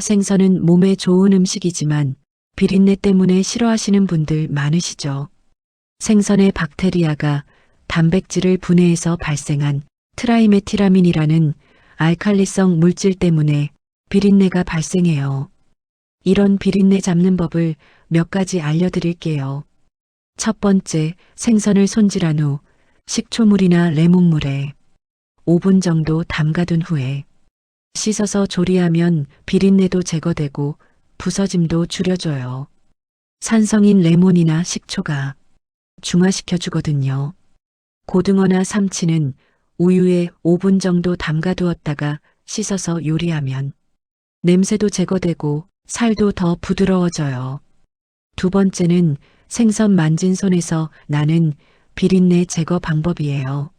생선은 몸에 좋은 음식이지만 비린내 때문에 싫어하시는 분들 많으시죠. 생선의 박테리아가 단백질을 분해해서 발생한 트라이메티라민이라는 알칼리성 물질 때문에 비린내가 발생해요. 이런 비린내 잡는 법을 몇 가지 알려드릴게요. 첫 번째, 생선을 손질한 후 식초물이나 레몬물에 5분 정도 담가둔 후에 씻어서 조리하면 비린내도 제거되고 부서짐도 줄여줘요. 산성인 레몬이나 식초가 중화시켜 주거든요. 고등어나 삼치는 우유에 5분 정도 담가두었다가 씻어서 요리하면 냄새도 제거되고 살도 더 부드러워져요. 두 번째는 생선 만진 손에서 나는 비린내 제거 방법이에요.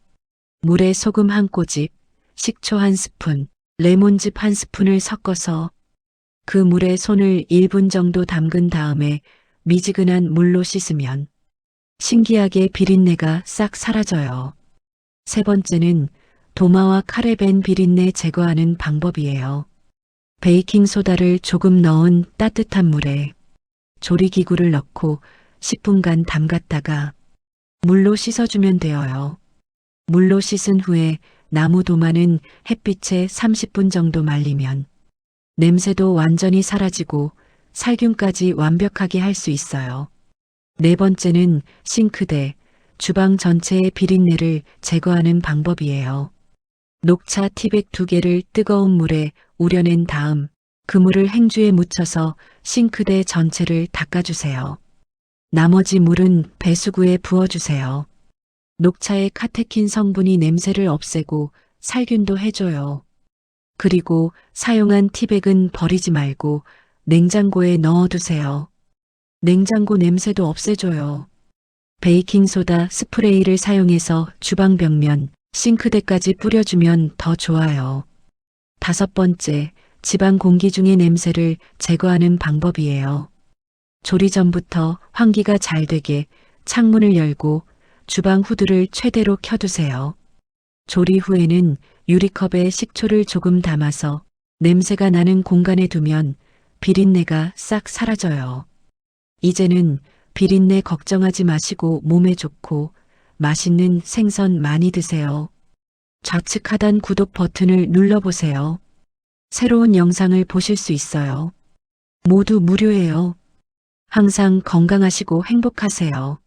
물에 소금 한 꼬집, 식초 한 스푼, 레몬즙 한 스푼을 섞어서 그 물에 손을 1분 정도 담근 다음에 미지근한 물로 씻으면 신기하게 비린내가 싹 사라져요. 세 번째는 도마와 벤 비린내 제거하는 방법이에요. 베이킹 소다를 조금 넣은 따뜻한 물에 조리기구를 넣고 10분간 담갔다가 물로 씻어주면 되어요. 물로 씻은 후에 나무 도마는 햇빛에 30분 정도 말리면 냄새도 완전히 사라지고 살균까지 완벽하게 할 수 있어요. 네 번째는 싱크대, 주방 전체의 비린내를 제거하는 방법이에요. 녹차 티백 두 개를 뜨거운 물에 우려낸 다음 그 물을 행주에 묻혀서 싱크대 전체를 닦아주세요. 나머지 물은 배수구에 부어주세요. 녹차의 카테킨 성분이 냄새를 없애고 살균도 해줘요. 그리고 사용한 티백은 버리지 말고 냉장고에 넣어두세요. 냉장고 냄새도 없애줘요. 베이킹소다 스프레이를 사용해서 주방 벽면, 싱크대까지 뿌려주면 더 좋아요. 다섯 번째, 집안 공기 중의 냄새를 제거하는 방법이에요. 조리 전부터 환기가 잘 되게 창문을 열고 주방 후드를 최대로 켜두세요. 조리 후에는 유리컵에 식초를 조금 담아서 냄새가 나는 공간에 두면 비린내가 싹 사라져요. 이제는 비린내 걱정하지 마시고 몸에 좋고 맛있는 생선 많이 드세요. 좌측 하단 구독 버튼을 눌러보세요. 새로운 영상을 보실 수 있어요. 모두 무료예요. 항상 건강하시고 행복하세요.